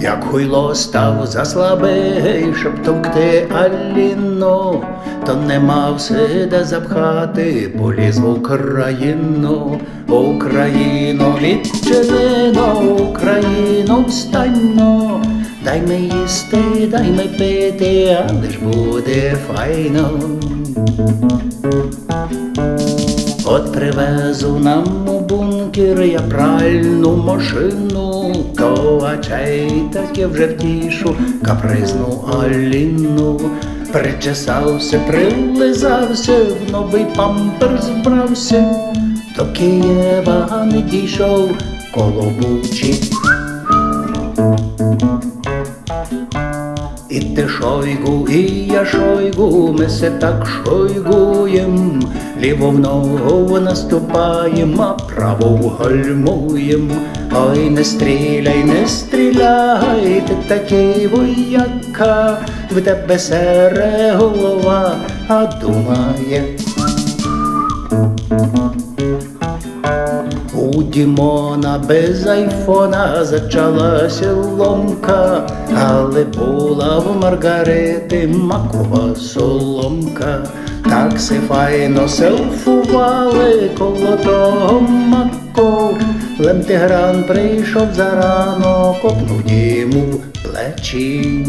Як хуйло став заслабий, щоб товкти Аліну, то не мав сиде запхати, поліз в Україну, Україну відчинено, Україну встаньно, дай ми їсти, дай ми пити, але ж буде файно. Привезу нам у бункер я пральну машину, то очей таки вже втішу капризну Аліну. Причесався, прилизався, в новий памперс збрався, до Києва не дійшов коло бучі. І ти шойгу, і я шойгу, ми се так шойгуєм, ліву в ногу наступаєм, праву гальмуєм. Ой, не стріляй, не стріляй, ти такий вояка, в тебе сере голова, а думає. У Дімона без айфона зачалася ломка, але була в Маргарити макова соломка. Так си файно селфували коло того маку. Лемтигран прийшов зарано, копнув в плечі.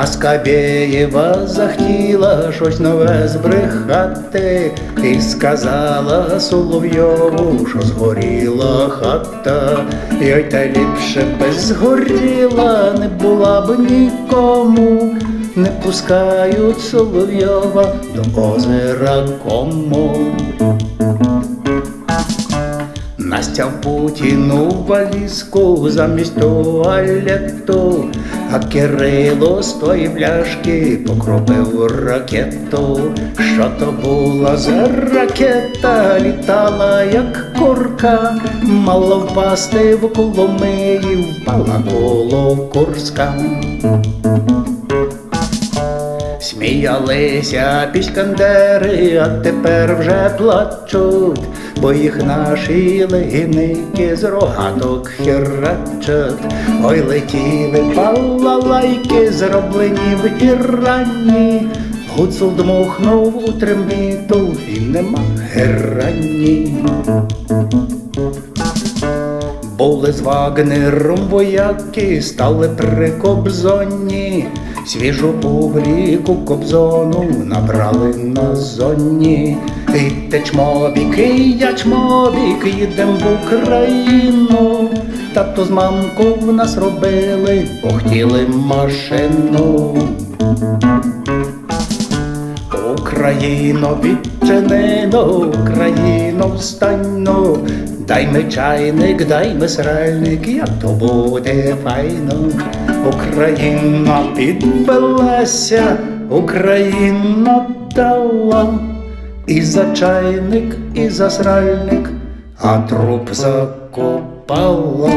А Скабєєва захотіла щось нове збрехати, і сказала Соловйову, що згоріла хата, Йой та ліпше би згоріла, не була б нікому, не пускають Соловйова до озера кому. Настя в Путіну валізку замість туалету, а Кирило з тої пляшки покропив ракету. Що то була за ракета, літала як курка, мала впасти в Коломиї, впала коло Курська. Сміялися піскандери, а тепер вже плачуть, бо їх наші легіники з рогаток херачать. Ой, летіли балалайки, зроблені в Ірані. Гуцул дмухнув у трембіту і нема герані. Були з Вагнером вояки, стали при Кобзоні, свіжу публіку Кобзону набрали на зоні. І те чмобік, і я чмобік, їдем в Україну. Тато з мамку в нас робили, похтіли машину. Україно, відчинено, Україно, встаньно, дай ми чайник, дай ми сральник, як то буде файно. Україна підбилася, Україна дала, і за чайник, і за сральник, а труп закопала.